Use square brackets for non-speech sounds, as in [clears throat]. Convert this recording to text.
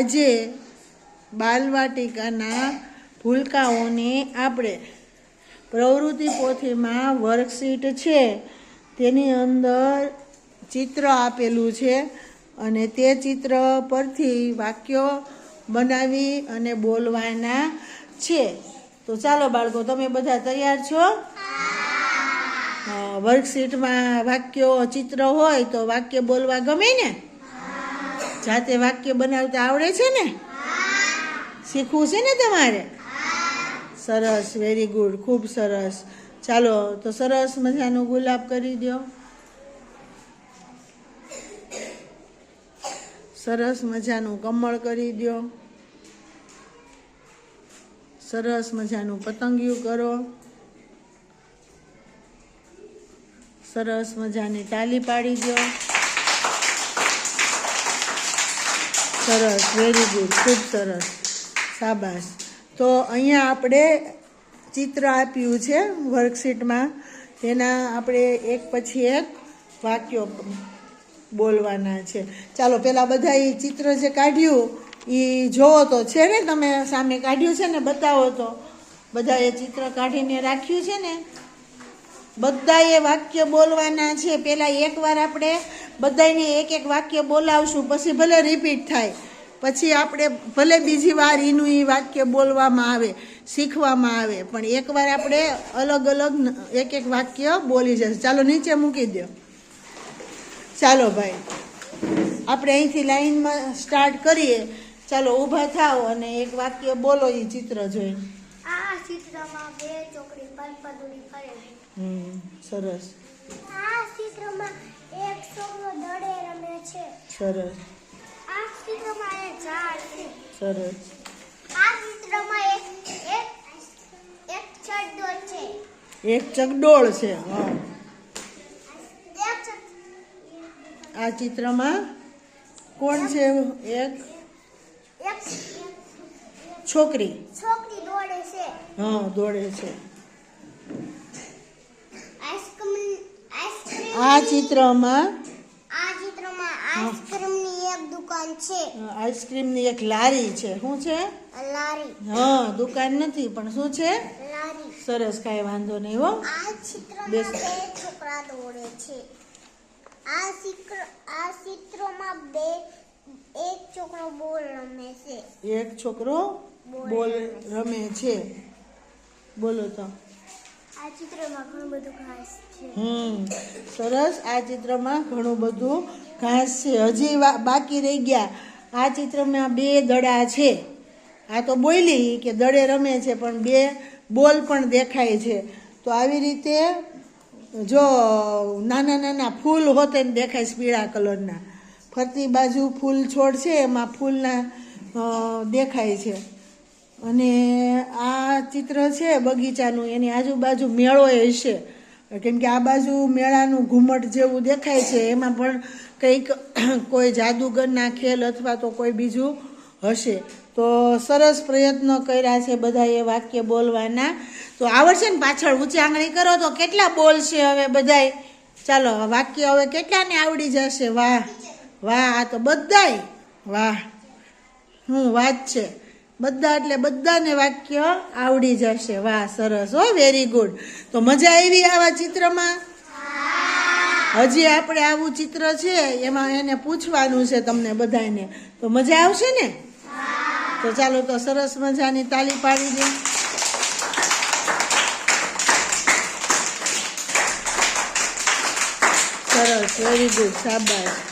આજે બાલવાટિકાના ભૂલકાઓને આપણે પ્રવૃત્તિ પોથીમાં વર્કશીટ છે. તેની અંદર ચિત્ર આપેલું છે અને તે ચિત્ર પરથી વાક્યો બનાવી અને બોલવાના છે. તો ચાલો બાળકો, તમે બધા તૈયાર છો? વર્કશીટમાં વાક્યો, ચિત્ર હોય તો વાક્ય બોલવા ગમે ને? જાતે વાક્ય બનાવતા આવડે છે ને? શીખવું છે ને તમારે? સરસ વેરી ગુડ ખૂબ સરસ. ચાલો, તો સરસ મજાનું ગુલાબ કરી દો સરસ મજાનું કમળ કરી દો સરસ મજાનું પતંગિયું કરો. સરસ મજાની તાલી પાડી દો સરસ વેરી ગુડ ખૂબ સરસ. સાબાસ તો અહીંયા આપણે ચિત્ર આપ્યું છે વર્કશીટમાં. તેના આપણે એક પછી એક વાક્યો બોલવાના છે. ચાલો, પેલા બધા એ ચિત્ર જે કાઢ્યું એ જોવો તો છે ને તમે સામે કાઢ્યું છે ને બતાવો તો. બધા એ ચિત્ર કાઢીને રાખ્યું છે ને? બધાએ વાક્ય બોલવાના છે. પહેલાં એકવાર આપણે બધાને એક એક વાક્ય બોલાવશું, પછી ભલે રિપીટ થાય. પછી આપણે ભલે બીજી વાર એનું એ વાક્ય બોલવામાં આવે, શીખવામાં આવે, પણ એકવાર આપણે અલગ અલગ એક એક વાક્ય બોલી જશે. ચાલો નીચે મૂકી દો ચાલો ભાઈ. આપણે અહીંથી લાઈનમાં સ્ટાર્ટ કરીએ. ચાલો ઊભા થાવ અને એક વાક્ય બોલો એ ચિત્ર જોઈને. ચિત્રમાં બે ચોકડી પલપદુડી ફરે છે. હમ સરસ. આ ચિત્રમાં એક છોકરો દડે રમે છે. સરસ. આ ચિત્રમાં એક ઝાડ છે. સરસ. આ ચિત્રમાં એક એક એક છે. એક ચકડોળ છે હા. આ ચિત્રમાં કોણ છે? એક એક છોકરી. છોકરી દોડે છે. હા દોડે છે. આ ચિત્રમાં આ ચિત્રમાં આઈસ્ક્રીમની એક દુકાન છે. આઈસ્ક્રીમની એક લારી છે. શું છે? લારી. હા દુકાન નથી પણ શું છે? લારી. સરસ કાંઈ વાંધો નહીં હો. આ ચિત્રમાં. બે છોકરા દોડે છે. આ ચિત્ર આ ચિત્રમાં બે એક છોકરો બોલ રમે છે. એક છોકરો બોલ રમે છે. બોલો તો. આ ચિત્રમાં ઘણું બધું ઘાસ છે. હમ સરસ. આ ચિત્રમાં ઘણું બધું ઘાસ છે. હજી બાકી રહી ગયા. આ ચિત્રમાં બે દડા છે. આ તો બોલી કે દડે રમે છે પણ બે બોલ પણ દેખાય છે. તો આવી રીતે જો નાના નાના ફૂલ હોતે ને દેખાય છે પીળા કલરના. ફરતી બાજુ ફૂલ છોડ છે એમાં ફૂલના દેખાય છે. અને આ ચિત્ર છે બગીચાનું, એની આજુબાજુ મેળો હશે કેમ કે આ બાજુ મેળાનું ઘુમટ જેવું દેખાય છે, એમાં પણ કંઈક [clears throat] કોઈ જાદુગરના ખેલ અથવા તો કોઈ બીજું હશે. તો સરસ પ્રયત્ન કર્યા છે બધાએ વાક્ય બોલવાના. તો આવડશે ને પાછળ ઊંચી આંગળી કરો તો કેટલા બોલશે હવે બધાય? ચાલો વાક્ય હવે કેટલાને આવડી જશે? વાહ વાહ, આ તો બધાય? વાહ હું વાત છે. બધા એટલે બધાને વાક્ય આવડી જશે. વાહ, સરસ હો વેરી ગુડ તો મજા આવી આવા ચિત્રમાં? હજી આપણે આવું ચિત્ર છે, એમાં એને પૂછવાનું છે તમને બધાને. તો મજા આવશે ને? તો ચાલો તો સરસ મજાની તાલી પાડી દે. સરસ વેરી ગુડ શાબાશ.